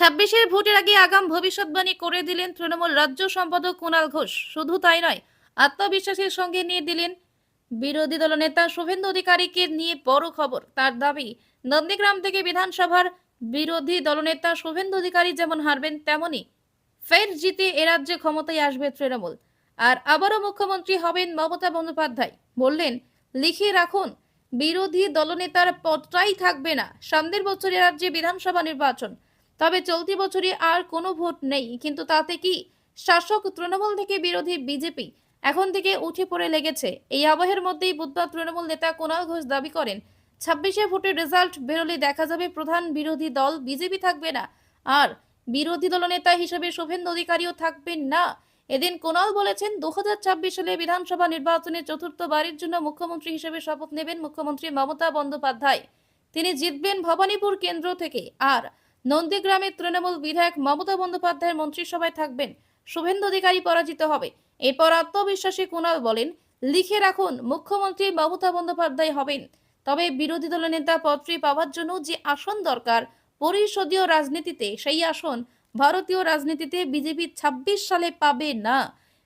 ছাব্বিশের ভোটের আগে আগাম ভবিষ্যৎবাণী করে দিলেন তৃণমূল রাজ্য সম্পাদক কুণাল ঘোষ। শুধু তাই নয়, আত্মবিশ্বাসের সঙ্গে নিয়ে দিলেন বিরোধী দলনেতা শুভেন্দু অধিকারীকে নিয়ে বড় খবর। তার দাবি, নন্দীগ্রাম থেকে বিধানসভার বিরোধী দলনেতা শুভেন্দু অধিকারী যেমন হারবেন তেমনই ফের জিতে এ রাজ্যে ক্ষমতায় আসবে তৃণমূল। আর আবারও মুখ্যমন্ত্রী হবেন মমতা বন্দ্যোপাধ্যায়। বললেন, লিখে রাখুন, বিরোধী দলনেতার পদটাই থাকবে না। সামনের বছর রাজ্যে বিধানসভা নির্বাচন। তবে চলতি বছরই আর কোনো ভোট নেই, কিন্তু তাতে কি শাসক তৃণমূল থেকে বিরোধী বিজেপি এখন থেকে উঠে পড়ে লেগেছে? এই আবহের মধ্যেই বুধবার তৃণমূল নেতা কুণাল ঘোষ দাবি করেন, ছাব্বিশে ভোটের রেজাল্ট বেরোলে দেখা যাবে প্রধান বিরোধী দল বিজেপি থাকবে না, আর বিরোধী দলনেতা হিসেবে শুভেন্দু অধিকারীও থাকবেন না। এদিন কুণাল বলেছেন দু হাজার ছাব্বিশ সালে বিধানসভা নির্বাচনে চতুর্থবারের জন্য মুখ্যমন্ত্রী হিসেবে শপথ নেবেন মুখ্যমন্ত্রী মমতা বন্দ্যোপাধ্যায়। তিনি জিতবেন ভবানীপুর কেন্দ্র থেকে, আর নন্দীগ্রামের তৃণমূল বিধায়ক মমতা বন্দ্যোপাধ্যায়ের মন্ত্রিসভায় থাকবেন। শুভেন্দু অধিকারী পরাজিত হবে। এরপর আত্মবিশ্বাসী কুণাল বলেন, লিখে রাখুন, মুখ্যমন্ত্রী মমতা বন্দ্যোপাধ্যায় হবেন। তবে বিরোধী দলের নেতা পদটি পাওয়ার জন্য যে আসন দরকার, পরিষদীয় রাজনীতিতে সেই আসন ভারতীয় রাজনীতিতে বিজেপি ২৬ সালে পাবে না।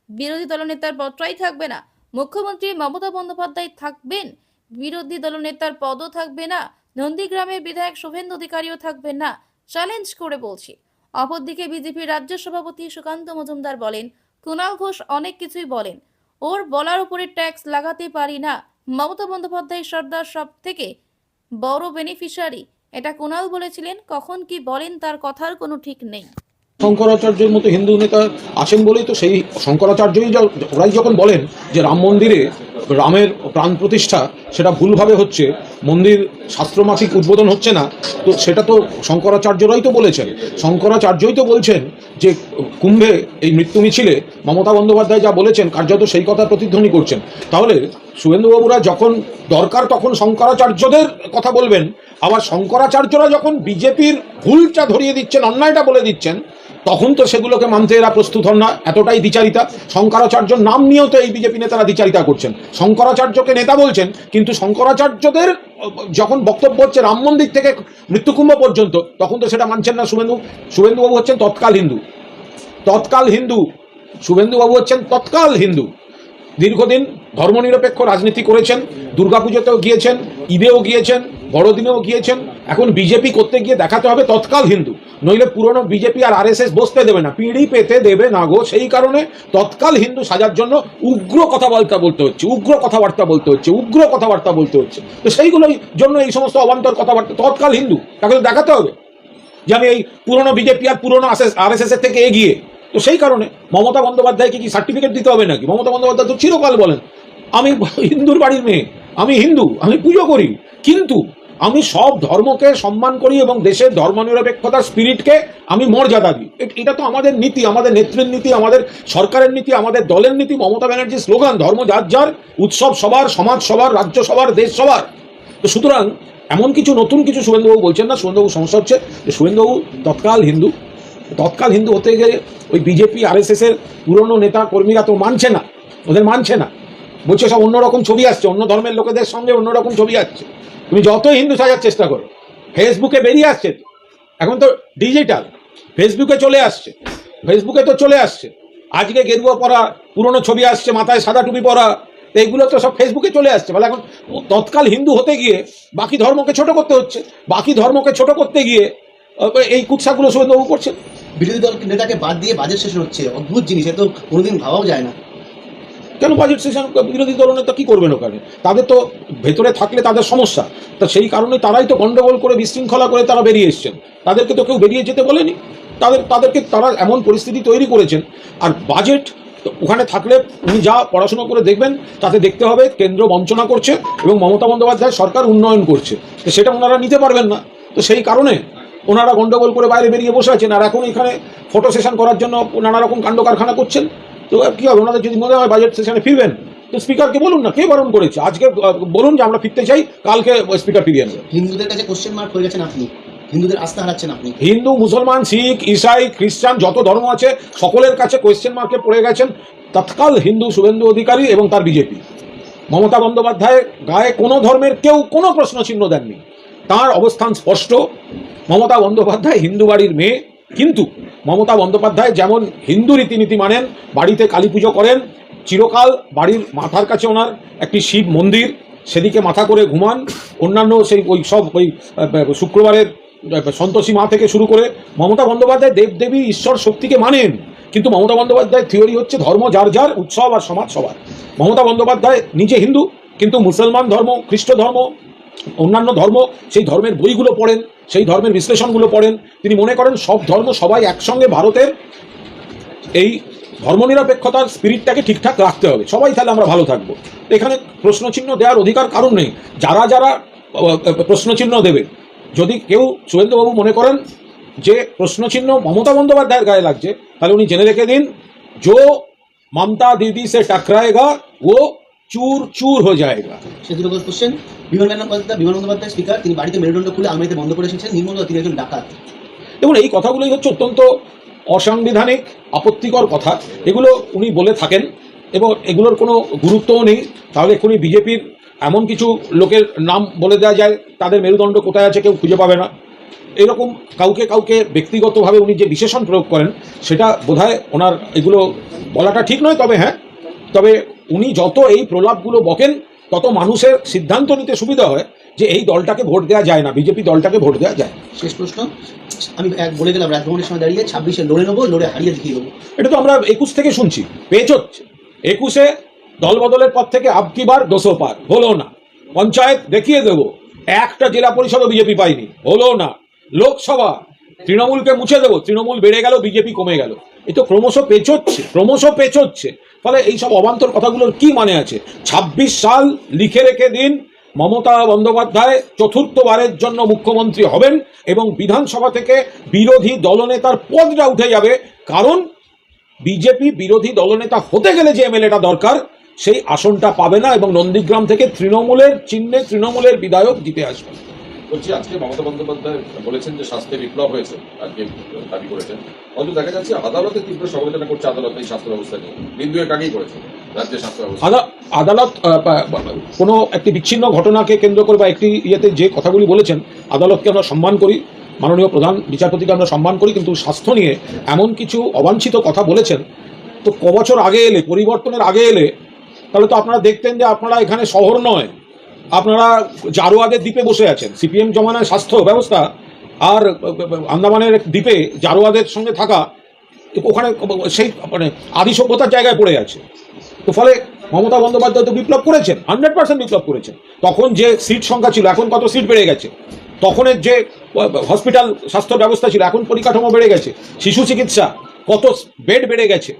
বিরোধী দলনেতার পদটাই থাকবে না। মুখ্যমন্ত্রী মমতা বন্দ্যোপাধ্যায় থাকবেন। বিরোধী দলনেতার পদও থাকবে না। নন্দীগ্রামের বিধায়ক শুভেন্দু অধিকারীও থাকবেন না। চ্যালেঞ্জ করে বলছি। অপরদিকে বিজেপির রাজ্য সভাপতি সুকান্ত মজুমদার বলেন কুণাল ঘোষ অনেক কিছুই বলেন। ওর বলার উপরে ট্যাক্স লাগাতে পারি না। মমতা বন্দ্যোপাধ্যায় সর্দার সব থেকে বড় বেনিফিশিয়ারি এটা কুণাল বলেছিলেন, কখন কি বলেন তার কথার কোনো ঠিক নেই। শঙ্করাচার্যের মতো হিন্দু নেতা আছেন বলেই তো সেই শঙ্করাচার্যই ওরাই যখন বলেন যে রাম মন্দিরে রামের প্রাণ প্রতিষ্ঠা, সেটা ভুলভাবে হচ্ছে, মন্দির শাস্ত্রমাফিক উদ্বোধন হচ্ছে না, তো সেটা তো শঙ্করাচার্যরাই তো বলেছেন। শঙ্করাচার্যই তো বলছেন যে কুম্ভে এই মৃত্যু মিছিলে মমতা বন্দ্যোপাধ্যায় যা বলেছেন, কার্যত সেই কথা প্রতিধ্বনি করছেন। তাহলে শুভেন্দুবাবুরা যখন দরকার তখন শঙ্করাচার্যদের কথা বলবেন, আবার শঙ্করাচার্যরা যখন বিজেপির ভুলটা ধরিয়ে দিচ্ছেন, অন্যায়টা বলে দিচ্ছেন তখন তো সেগুলোকে মানতে এরা প্রস্তুত হন না, এতটাই দ্বিচারিতা। শঙ্করাচার্যর নাম নিয়েও তো এই বিজেপি নেতারা দ্বিচারিতা করছেন। শঙ্করাচার্যকে নেতা বলছেন, কিন্তু শঙ্করাচার্যদের যখন বক্তব্য হচ্ছে রাম মন্দির থেকে মৃত্যুকুম্ভ পর্যন্ত, তখন তো সেটা মানছেন না শুভেন্দু, শুভেন্দুবাবু হচ্ছেন তৎকাল হিন্দু। তৎকাল হিন্দু, শুভেন্দুবাবু হচ্ছেন তৎকাল হিন্দু। দীর্ঘদিন ধর্মনিরপেক্ষ রাজনীতি করেছেন, দুর্গাপুজোতেও গিয়েছেন, ঈদেও গিয়েছেন, বড়দিনেও গিয়েছেন, এখন বিজেপি করতে গিয়ে দেখাতে হবে তৎকাল হিন্দু। নইলে পুরনো বিজেপি আর আরএসএস বসতে দেবে না, পিঁড়ি পেতে দেবে না গো। সেই কারণে তৎকাল হিন্দু সাজার জন্য উগ্র কথাবার্তা বলতে হচ্ছে, উগ্র কথাবার্তা বলতে হচ্ছে, উগ্র কথাবার্তা বলতে হচ্ছে। তো সেইগুলোই জন্য এই সমস্ত অবান্তর কথাবার্তা, তৎকাল হিন্দু, তাকে তো দেখাতে হবে যে আমি এই পুরনো বিজেপি আর পুরনো আরএসএস এর থেকে এগিয়ে। তো সেই কারণে মমতা বন্দ্যোপাধ্যায়কে কি সার্টিফিকেট দিতে হবে নাকি? মমতা বন্দ্যোপাধ্যায় তো চিরকাল বলেন, আমি হিন্দুর বাড়ির মেয়ে, আমি হিন্দু, আমি পুজো করি। কিন্তু আমি সব ধর্মকে সম্মান করি এবং দেশের ধর্মনিরপেক্ষতার স্পিরিটকে আমি মর্যাদা দিই। এটা তো আমাদের নীতি, আমাদের নেত্রীর নীতি, আমাদের সরকারের নীতি, আমাদের দলের নীতি, মমতা ব্যানার্জির স্লোগান, ধর্ম যার যার, উৎসব সবার, সমাজ সবার, রাজ্য সবার, দেশ সবার। তো সুতরাং এমন কিছু, নতুন কিছু শুভেন্দুবাবু বলছেন না? শুভেন্দুবাবু সমস্যা হচ্ছে যে শুভেন্দুবাবু তৎকাল হিন্দু। তৎকাল হিন্দু হতে গেলে ওই বিজেপি, আরএসএস এর পুরনো নেতা, কর্মীরা তো মানছে না, ওদের মানছে না। বলছে সব অন্যরকম ছবি আসছে, অন্য ধর্মের লোকেদের সঙ্গে অন্যরকম ছবি আসছে। তুমি যতই হিন্দু সাজার চেষ্টা করো ফেসবুকে বেরিয়ে আসছে এখন তো ডিজিটাল ফেসবুকে চলে আসছে ফেসবুকে তো চলে আসছে। আজকে গেরুয়া পরা, পুরনো ছবি আসছে, মাথায় সাদা টুপি পরা এইগুলো তো সব ফেসবুকে চলে আসছে। ফলে এখন তৎকাল হিন্দু হতে গিয়ে, বাকি ধর্মকে ছোট করতে হচ্ছে, বাকি ধর্মকে ছোট করতে গিয়ে এই কুৎসাগুলো শুভেন্দুবাবু করছে বিরোধী দল নেতাকে বাদ দিয়ে বাজেট শেষ হচ্ছে, অদ্ভুত জিনিস, এ তো কোনোদিন ভাবাও যায় না। কেন বাজেট সেশন বিরোধী দলনেতা কী করবেন ওখানে? তাদের তো ভেতরে থাকলে তাদের সমস্যা। তা সেই কারণে তারাই তো গণ্ডগোল করে, বিশৃঙ্খলা করে তারা বেরিয়ে এসছেন। তাদেরকে তো কেউ বেরিয়ে যেতে বলেনি। তাদের, তাদেরকে তারা এমন পরিস্থিতি তৈরি করেছেন। আর বাজেট ওখানে থাকলে উনি যা পড়াশোনা করে দেখবেন, তাতে দেখতে হবে কেন্দ্র বঞ্চনা করছে এবং মমতা বন্দ্যোপাধ্যায় সরকার উন্নয়ন করছে। তো সেটা ওনারা নিতে পারবেন না। তো সেই কারণে ওনারা গণ্ডগোল করে বাইরে বেরিয়ে বসে আছেন। আর এখন এখানে ফটো সেশন করার জন্য নানা রকম কাণ্ড কারখানা করছেন। তো কি হবে? ওনাদের যদি মনে হয় বাজেট সেশনে ফিরবেন তো স্পিকারকে বলুন না কে বারণ করেছে? আজকে বলুন যে আমরা ফিরতে চাই কালকে স্পিকার ফিরিয়ে নেবেন হিন্দুদের কাছে কোশ্চেন মার্ক হয়ে গেছেন আপনি। হিন্দুদের আস্থা হারাচ্ছেন আপনি। হিন্দু মুসলমান শিখ ইসাই খ্রিস্টান যত ধর্ম আছে সকলের কাছে কোয়েশ্চেন মার্কে পড়ে গেছেন তৎকাল হিন্দু শুভেন্দু অধিকারী এবং তার বিজেপি। মমতা বন্দ্যোপাধ্যায় গায়ে কোনো ধর্মের কেউ কোনো প্রশ্ন চিহ্ন দেননি। তার অবস্থান স্পষ্ট। মমতা বন্দ্যোপাধ্যায় হিন্দু বাড়ির মেয়ে কিন্তু মমতা বন্দ্যোপাধ্যায় যেমন হিন্দু রীতিনীতি মানেন, বাড়িতে কালী পুজো করেন, চিরকাল বাড়ির মাথার কাছে ওনার একটি শিব মন্দির, সেদিকে মাথা করে ঘুমান, অন্যান্য সেই ওই সব ওই শুক্রবারের সন্তোষী মা থেকে শুরু করে মমতা বন্দ্যোপাধ্যায় দেবদেবী ঈশ্বর শক্তিকে মানেন, কিন্তু মমতা বন্দ্যোপাধ্যায় থিওরি হচ্ছে ধর্ম যার যার, উৎসব আর সমাজ সবার। মমতা বন্দ্যোপাধ্যায় নিজে হিন্দু, কিন্তু মুসলমান ধর্ম, খ্রিস্ট ধর্ম, অন্যান্য ধর্ম, সেই ধর্মের বইগুলো পড়েন। সেই ধর্মের বিশ্লেষণগুলো পড়েন। তিনি মনে করেন সব ধর্ম সবাই একসঙ্গে ভারতের এই ধর্মনিরপেক্ষতার স্পিরিটটাকে ঠিকঠাক রাখতে হবে। সবাই তাহলে আমরা ভালো থাকব। এখানে প্রশ্নচিহ্ন দেওয়ার অধিকার কারণ নেই। যারা যারা প্রশ্নচিহ্ন দেবে। যদি কেউ সুরেন্দ্রবাবু মনে করেন যে প্রশ্নচিহ্ন মমতা বন্দ্যোপাধ্যায়ের গায়ে লাগছে, তাহলে উনি জেনে রেখে দিন জো মমতা দিদি সে টকরাएगा ও চুর চুর হয়ে যায়গা সে দুটো কোশ্চেন বিমান বন্দ্যোপাধ্যায় বিমান বন্দ্যোপাধ্যায় স্পিকার তিনি বাড়িতে মেরুদণ্ড খুলে আলমারিতে বন্ধ করে এসেছেন নির্মল তিনি একজন ডাকাত। দেখুন এই কথাগুলোই হচ্ছে অত্যন্ত অসাংবিধানিক আপত্তিকর কথা। এগুলো উনি বলে থাকেন এবং এগুলোর কোনো গুরুত্বও নেই। তাহলে এক্ষুনি বিজেপির এমন কিছু লোকের নাম বলে দেওয়া যায় তাদের মেরুদণ্ড কোথায় আছে কেউ খুঁজে পাবে না। এরকম কাউকে কাউকে ব্যক্তিগতভাবে উনি যে বিশেষণ প্রয়োগ করেন সেটা বোধহয় ওনার এগুলো বলাটা ঠিক নয় তবে হ্যাঁ। তবে উনি যত এই প্রলাপগুলো বকেন তত মানুষের সিদ্ধান্ত নিতে সুবিধা হয় যে এই দলটাকে ভোট দেওয়া যায় না বিজেপি দলটাকে ভোট দেওয়া যায়। শেষ প্রশ্ন। আমি এক বলে গেলাম রাজভবনের সময় দাঁড়িয়ে ছাব্বিশে লড়ে নেব লড়ে হারিয়ে দেখিয়ে দেবো। এটা তো আমরা একুশ থেকে শুনছি পেচ হচ্ছে একুশে দল বদলের পর থেকে আবকিবার দোষো পার হলো না। পঞ্চায়েত দেখিয়ে দেব একটা জেলা পরিষদও বিজেপি পায়নি। হলো না। লোকসভা তৃণমূলকে মুছে দেবো তৃণমূল বেড়ে গেল বিজেপি কমে গেল। এ তো ক্রমশ পেচোচ্ছে ক্রমশ পেচোচ্ছে। ফলে এই সব অবান্তর কথাগুলোর কি মানে আছে? ২৬ সাল লিখে রেখে দিন, মমতা বন্দ্যোপাধ্যায় চতুর্থবারের জন্য মুখ্যমন্ত্রী হবেন এবং বিধানসভা থেকে বিরোধী দলনেতার পদটা উঠে যাবে। কারণ বিজেপি বিরোধী দলনেতা হতে গেলে যে এমএলএটা দরকার, সেই আসনটা পাবে না এবং নন্দীগ্রাম থেকে তৃণমূলের চিহ্নে তৃণমূলের বিধায়ক জিতে আসবে। বলছি, আজকে মমতা বন্দ্যোপাধ্যায় বলেছেন যে স্বাস্থ্যে বিপ্লব হয়েছে, আজকে দাবি করেছেন। অন্তত দেখা যাচ্ছে আদালতে তীব্র সমালোচনা করছে আদালত এই স্বাস্থ্য ব্যবস্থা নিয়ে। দিন দুয়েক আগেই করেছে? রাজ্যের স্বাস্থ্য ব্যবস্থা। আদালত কোনো একটি বিচ্ছিন্ন ঘটনাকে কেন্দ্র করে বা একটি ইয়েতে যে কথাগুলি বলেছেন, আদালতকে আমরা সম্মান করি, মাননীয় প্রধান বিচারপতিকে আমরা সম্মান করি, কিন্তু স্বাস্থ্য নিয়ে এমন কিছু অবাঞ্ছিত কথা বলেছেন, তো ক বছর আগে এলে, পরিবর্তনের আগে এলে, তাহলে তো আপনারা দেখতেন যে আপনারা এখানে শহর নয়। আপনারা জারোয়াদের দ্বীপে বসে আছেন। সিপিএম জমানায় স্বাস্থ্য ব্যবস্থা আর আন্দামানের দ্বীপে জারোয়াদের সঙ্গে থাকা ওখানে সেই মানে আদি সভ্যতার জায়গায় পড়ে আছে। তো ফলে মমতা বন্দ্যোপাধ্যায় তো বিপ্লব করেছেন, হান্ড্রেড পার্সেন্ট বিপ্লব করেছেন। তখন যে সিট সংখ্যা ছিল, এখন কত সিট বেড়ে গেছে? তখনের যে হসপিটাল স্বাস্থ্য ব্যবস্থা ছিল, এখন পরিকাঠামো বেড়ে গেছে। শিশু চিকিৎসা, কত বেড বেড়ে গেছে?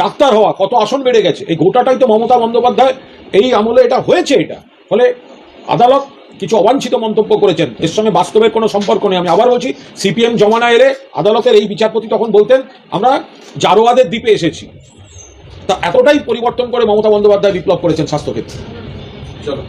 ডাক্তার হওয়া, কত আসন বেড়ে গেছে? এই গোটাটাই তো মমতা বন্দ্যোপাধ্যায়, এই আমলে এটা হয়েছে এটা। ফলে আদালত কিছু অবাঞ্ছিত মন্তব্য করেছেন। এর সঙ্গে বাস্তবের কোনো সম্পর্ক নেই। আমি আবার বলছি সিপিএম জমানা এলে আদালতের এই বিচারপতি তখন বলতেন আমরা জারোয়াদের দ্বীপে এসেছি। তা এতটাই পরিবর্তন করে মমতা বন্দ্যোপাধ্যায় বিপ্লব করেছেন স্বাস্থ্যক্ষেত্রে। চলো।